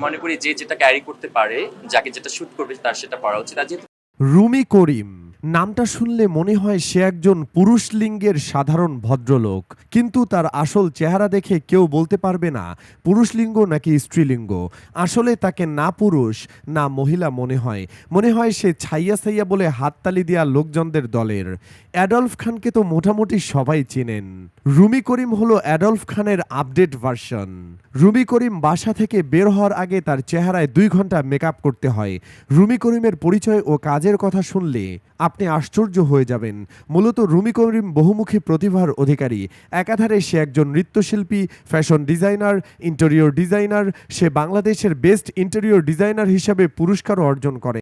মনে করি যে যেটা ক্যারি করতে পারে, যাকে যেটা শুট করবে তার সেটা পড়া উচিত। রুমি করিম। নামটা শুনলে মনে হয় সে একজন পুরুষ লিঙ্গের সাধারণ ভদ্রলোক। কিন্তু তার আসল চেহারা দেখে কেউ বলতে পারবে না পুরুষ লিঙ্গ নাকি স্ত্রীলিঙ্গ। আসলে তাকে না পুরুষ, না মহিলা মনে হয়। মনে হয় সে ছাইয়া ছাইয়া বলে হাততালি দেওয়া লোকজনদের দলের। অ্যাডলফ খানকে তো মোটামুটি সবাই চেনেন। রুমি করিম হলো অ্যাডলফ খানের আপডেট ভার্সন। রুমি করিম বাসা থেকে বের হওয়ার আগে তার চেহারায় দুই ঘণ্টা মেকআপ করতে হয়। রুমি করিমের পরিচয় ও কাজের কথা শুনলে আপনি আশ্চর্য হয়ে যাবেন। মূলত রুমি করিম বহুমুখী প্রতিভার অধিকারী। একাধারে সে একজন নৃত্যশিল্পী, ফ্যাশন ডিজাইনার, ইন্টেরিয়র ডিজাইনার, সে বাংলাদেশের বেস্ট ইন্টেরিয়র ডিজাইনার হিসাবে পুরস্কারও অর্জন করে।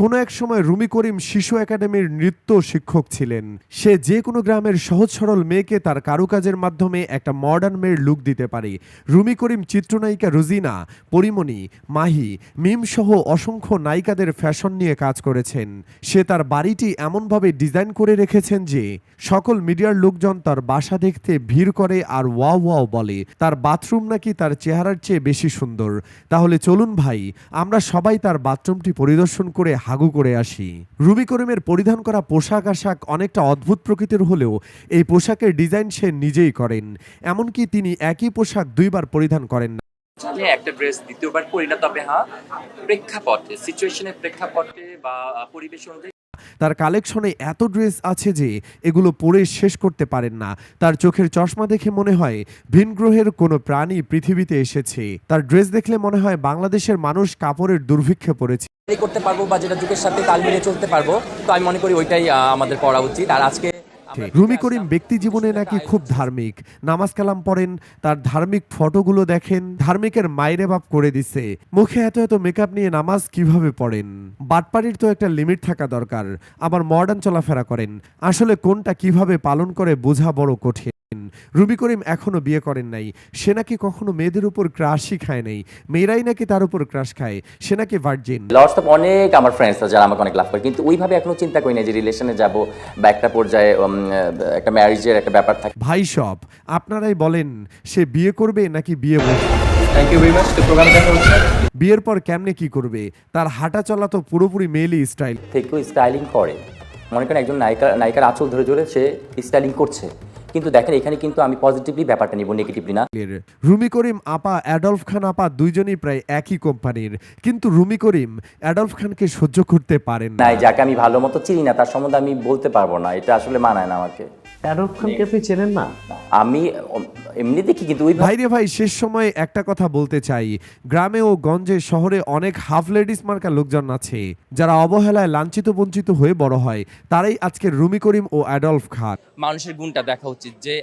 কোনো এক সময় রুমি করিম শিশু একাডেমির নৃত্য শিক্ষক ছিলেন। সে যে কোনো গ্রামের সহজ সরল মেয়েকে তার কারুকাজের মাধ্যমে একটা মডার্ন মেয়ের লুক দিতে পারে। রুমি করিম চিত্রনায়িকা রুজিনা, পরিমণি, মাহি, মিম সহ অসংখ্য নায়িকাদের ফ্যাশন নিয়ে কাজ করেছেন। সে তার বাড়িটি এমনভাবে ডিজাইন করে রেখেছেন যে, সকল মিডিয়ার লোকজন তার বাসা দেখতে ভিড় করে আর ওয়াও ওয়াও বলে। তার বাথরুম নাকি তার চেহারার চেয়ে বেশি সুন্দর। তাহলে চলুন ভাই, আমরা সবাই তার বাথরুমটি পরিদর্শন করে হাগু করে আসি। রুবি করিমের পরিধান করা পোশাক আশাক অনেকটা অদ্ভুত প্রকৃতির হলেও এই পোশাকের ডিজাইন সে নিজেই করেন। এমনকি তিনি একই পোশাক দুইবার পরিধান করেন না। চাইলে একটা ড্রেস দ্বিতীয়বার পরি না তবে হ্যাঁ প্রেক্ষাপটে সিচুয়েশনের প্রেক্ষাপটে বা পরিবেশ অনুযায়ী। তার কালেকশনে এত ড্রেস আছে যে এগুলো পরে শেষ করতে পারেন না। তার চোখের চশমা দেখে মনে হয় ভিন গ্রহের কোনো প্রাণী পৃথিবীতে এসেছে। তার ড্রেস দেখলে মনে হয় বাংলাদেশের মানুষ কাপড়ের দুর্ভিক্ষে পড়েছে। করতে পারব বা যেটা যুগের সাথে তাল মিলিয়ে চলতে পারব তো আমি মনে করি ওইটাই আমাদের পড়া উচিত। আর আজকে রুমি করিম ব্যক্তি জীবনে নাকি খুব ধার্মিক। নামাজ কালাম পড়েন তার ধার্মিক ফটোগুলো দেখেন ধার্মিকের মাইরে বাপ করে দিছে। মুখে এত এত মেকআপ নিয়ে নামাজ কীভাবে পড়েন? বাটপাড়ির তো একটা লিমিট থাকা দরকার। আবার মডার্ন চলাফেরা করেন। আসলে কোনটা কীভাবে পালন করে বোঝা বড় কঠিন। রুবি করিম এখনও বিয়ে করেন নাই। সে নাকি কখনো মেয়েদের উপর ক্রাশই খায় নাই। মেয়েরাই নাকি তার উপর ক্রাশ খায়। সে নাকি ভার্জিন লর্ডস অফ অনেক আমার ফ্রেন্ডস যারা আমাকে অনেক লাভ করে। কিন্তু ওইভাবে এখনও চিন্তা করি না যে রিলেশনে যাব বা একটা পর্যায়ে একটা ম্যারেজের একটা ব্যাপার থাকে। ভাই সব আপনারাই বলেন সে বিয়ে করবে নাকি বিয়ে বসবে থ্যাংক ইউ ভেরি মাচ তো প্রোগ্রামে দেখা হচ্ছে। বিয়ের পর কেমনে কি করবে? তার হাঁটা চলা তো পুরোপুরি মেলি স্টাইল থেকেও স্টাইলিং করে। মনে করেন একজন নায়িকা নায়িকার আঁচল ধরে ধরে সে স্টাইলিং করছে। কিন্তু দেখেন এখানে কিন্তু আমি পজিটিভলি ব্যাপারটা নিব নেগেটিভলি না। রুমি করিম আপা অ্যাডলফ খান আপা দুইজনই প্রায় একই কোম্পানির। কিন্তু রুমি করিম অ্যাডলফ খানকে সহ্য করতে পারেন না। নাই যাকে আমি ভালো মতো চিনি না তার সম্বন্ধে আমি বলতে পারব না এটা আসলে মানায় না আমাকে। অ্যাডলফ খানকে আপনি চেনেন না। আমি এমনি দেখি কিন্তু ওই ভাই রে ভাই শেষ সময়ে একটা কথা বলতে চাই। গ্রামে ও গঞ্জে শহরে অনেক হাফ লেডিস মার্কা লোকজন আছে যারা অবহেলায় লাঞ্ছিত বঞ্চিত হয়ে বড় হয়। তারাই আজকের রুমি করিম ও অ্যাডলফ খান। মানুষের গুণটা দেখা উচিত যে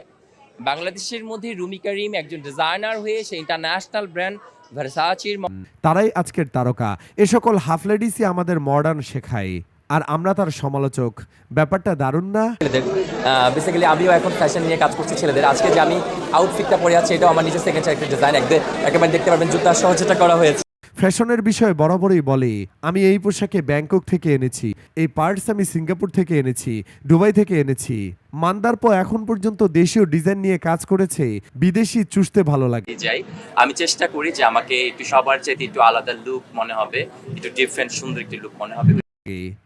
বাংলাদেশের মধ্যে রুমি করিম একজন ডিজাইনার হয়ে সে ইন্টারন্যাশনাল ব্র্যান্ড ভার্সাচির তারাই আজকের তারকা। এ সকল হাফ লেডিসই আমাদের মডার্ন শেখায়। আর আমরা তার সমালোচক। ব্যাপারটা দারুণ না? বেসিক্যালি আমিও এখন ফ্যাশন নিয়ে কাজ করছি ছেলেদের। আজকে যে আমি আউটফিটটা পরে আছি এটাও আমার নিজের সেকেন্ড একটা ডিজাইন একদম একেবারে দেখতে পারবেন জুতা সহ যেটা করা হয়েছে। ফ্যাশনের বিষয়ে বরাবরই বলে আমি এই পোশাকে ব্যাংকক থেকে এনেছি এই পার্টস আমি সিঙ্গাপুর থেকে এনেছি দুবাই থেকে এনেছি। মান্দারপ এখন পর্যন্ত দেশীয় ডিজাইন নিয়ে কাজ করেছে বিদেশি চুষতে ভালো লাগে। যাই আমি চেষ্টা করি যে আমাকে একটু সবার চাইতে একটু আলাদা লুক মনে হবে একটু ডিফারেন্ট সুন্দর একটি লুক মনে হবে।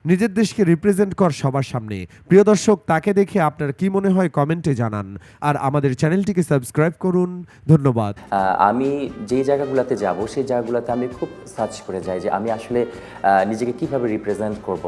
নিজের দেশকে রিপ্রেজেন্ট কর সবার সামনে। প্রিয় দর্শক, তাকে দেখে আপনার কি মনে হয় কমেন্টে জানান। আর আমাদের চ্যানেলটিকে সাবস্ক্রাইব করুন। ধন্যবাদ। আমি যে জায়গাগুলোতে যাব, সেই জায়গাগুলোতে আমি খুব সার্চ করে যাই যে আমি আসলে নিজেকে কীভাবে রিপ্রেজেন্ট করব।